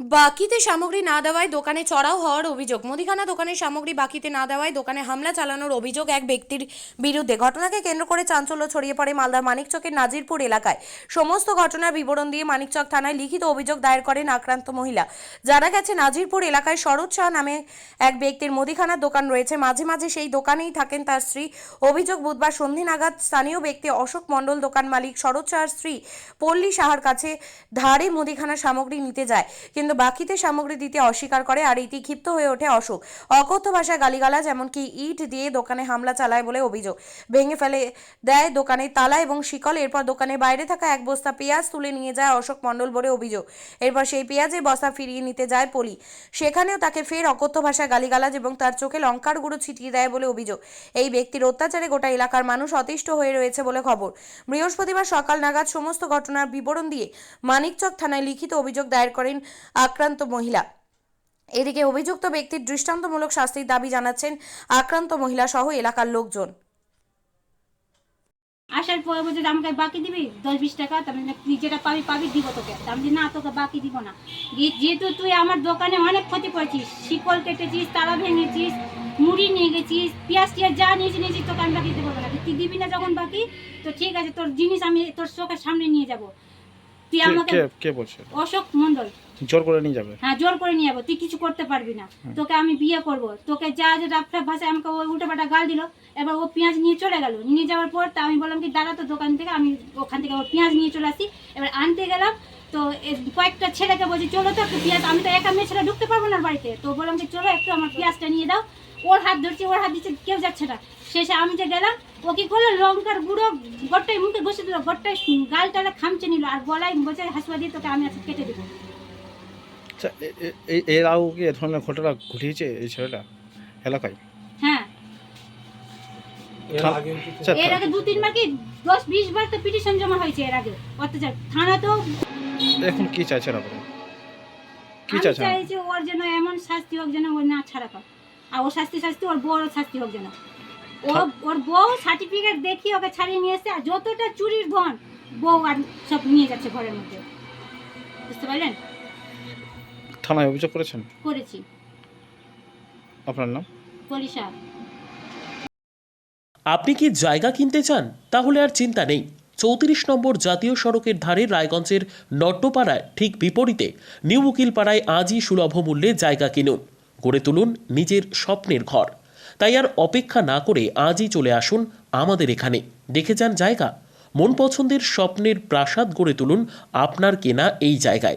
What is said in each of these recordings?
বাকিতে সামগ্রী না দেওয়ায় দোকানে চড়াও হওয়ার অভিযোগ। মুদিখানা দোকানের সামগ্রী বাকিতে না দেওয়ায় দোকানে হামলা চালানোর অভিযোগ এক ব্যক্তির বিরুদ্ধে। ঘটনাকে কেন্দ্র করে চাঞ্চল্য ছড়িয়ে পড়ে মালদার মানিকচকের নাজিরপুর এলাকায়। সমস্ত ঘটনার বিবরণ দিয়ে মানিকচক থানায় লিখিত অভিযোগ দায়ের করেন আক্রান্ত মহিলা। জানা গেছে, নাজিরপুর এলাকায় শরৎ শাহ নামে এক ব্যক্তির মুদিখানার দোকান রয়েছে। মাঝে মাঝে সেই দোকানেই থাকেন তার স্ত্রী। অভিযোগ, বুধবার সন্ধি নাগাদ স্থানীয় ব্যক্তি অশোক মণ্ডল দোকান মালিক শরৎ শাহর স্ত্রী পল্লী সাহার কাছে ধারে মুদিখানা সামগ্রী নিতে যায়। কিন্তু বাকিতে সামগ্রী দিতে অস্বীকার করে আর এটি ক্ষিপ্ত হয়ে ওঠে অশোক। অকথ্য ভাষায় গালিগালাজ, এমনকি ইট দিয়ে দোকানে হামলা চালায় বলে অভিযোগ। ভেঙে ফেলে দেয় দোকানের তালা এবং শিকল, এরপর দোকানের বাইরে থাকা এক বস্তা পেঁয়াজ তুলে নিয়ে যায় অশোক মণ্ডল বলে অভিযোগ। এরপর সেই পেঁয়াজের বস্তা ফিরিয়ে নিতে যায় পলি। সেখানেও তাকে ফের অকথ্য ভাষায় গালিগালাজ এবং তার চোখে লঙ্কার গুঁড়ো ছিটিয়ে দেয় বলে অভিযোগ। এই ব্যক্তির অত্যাচারে গোটা এলাকার মানুষ অতিষ্ঠ হয়ে রয়েছে বলে খবর। বৃহস্পতিবার সকাল নাগাদ সমস্ত ঘটনার বিবরণ দিয়ে মানিকচক থানায় লিখিত অভিযোগ দায়ের করেন আক্রান্ত মহিলা। এদিকে অভিযুক্ত ব্যক্তির দৃষ্টান্তমূলক শাস্তির দাবি জানাচ্ছেন আক্রান্ত মহিলা সহ এলাকার লোকজন। আসার পরে বলছে যে আমাকে বাকি দিবি? দশ বিশ টাকা? তারপরে না তুই যেটা পাবি পাবি দিব তোকে। আমি বলছি, না তোকে বাকি দিব না। যেহেতু তুই আমার দোকানে অনেক ক্ষতি করেছিস শিকল কেটেছিস তালা ভেঙেছিস মুড়ি নিয়ে গেছিস পেঁয়াজ টিয়াজ যা নিয়েছি নিয়েছিস তোকে আমি বাকি দেবো না। তুই দিবি না যখন বাকি তো ঠিক আছে তোর জিনিস আমি তোর চোখের সামনে নিয়ে যাব। তুই আমাকে অশোক মণ্ডল। জোর করে নিয়ে যাবে। হ্যাঁ জোর করে নিয়ে যাব। তুই কিছু করতে পারবি না। তোকে আমি বিয়ে করব। তোকে যা ভাষায় আমাকে ও উল্টো পাল্টা গাল দিল। এবার ও পেঁয়াজ নিয়ে চলে গেল। নিয়ে যাওয়ার পর তা আমি বললাম কি দাঁড়া তো দোকান থেকে আমি ওখান থেকে ওর পেঁয়াজ নিয়ে চলে আসি। এবার আনতে গেলাম। তো কয়েকটা ছেলেকে বলছি চলো তো একটু পেঁয়াজ আমি তো একা মেয়ে ছেলে ঢুকতে পারব না বাড়িতে। তো বললাম যে চলো একটু আমার পেঁয়াজটা নিয়ে দাও। ওর হাত ধরছি ওর হাত দিচ্ছে কেউ যাচ্ছে না। শেষে আমি যে গেলাম ও কি করল? লঙ্কার গুঁড়ো গট্টাই মুখে ঘষে দিল। গট্টাই গাল টালে খামচে নিল। আর গলায় বসে হাসুয়া দিয়ে তোকে আমি আজকে কেটে দেবো। আচ্ছা এর আগেও কি এ ধরনের ঘটনা ঘটিয়েছে এই ছেলেটা এলাকায়? হ্যাঁ। আচ্ছা, এর আগে দু তিনবার কি? দশ বিশ বার তো পিটিশন জমা হয়েছে এর আগে। অত্যাচার। থানা তো এখন কি চাইছেন আপনি? কি আমি চাইছি ওর জন্য এমন শাস্তি হোক যেন ও না ছাড়া পাক আর ও শাস্তি শাস্তি ওর বউর শাস্তি হোক যেন। ও ওর বউ সার্টিফিকেট দেখিয়ে ওকে ছাড়িয়ে নিয়ে এসছে আর যতটা চুরির ধন বউ আর সব নিয়ে যাচ্ছে ঘরের মধ্যে। বুঝতে পারলেন? থানায় অভিযোগ করেছেন? করেছি। আপনার নাম? পলিশা আপনি কি জায়গা কিনতে চান? তাহলে আর চিন্তা নেই। চৌত্রিশ নম্বর জাতীয় সড়কের ধারে রায়গঞ্জের নট্টপাড়ায় ঠিক বিপরীতে নিউ উকিলপাড়ায় আজই সুলভ মূল্যে জায়গা কিনুন। গড়ে তুলুন নিজের স্বপ্নের ঘর। তাই আর অপেক্ষা না করে আজই চলে আসুন আমাদের এখানে। দেখে যান জায়গা। মন পছন্দের স্বপ্নের প্রাসাদ গড়ে তুলুন আপনার কেনা এই জায়গায়।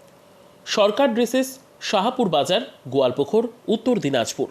সরকার ড্রেসেস শাহাপুর বাজার গোয়ালপুকুর উত্তর দিনাজপুর।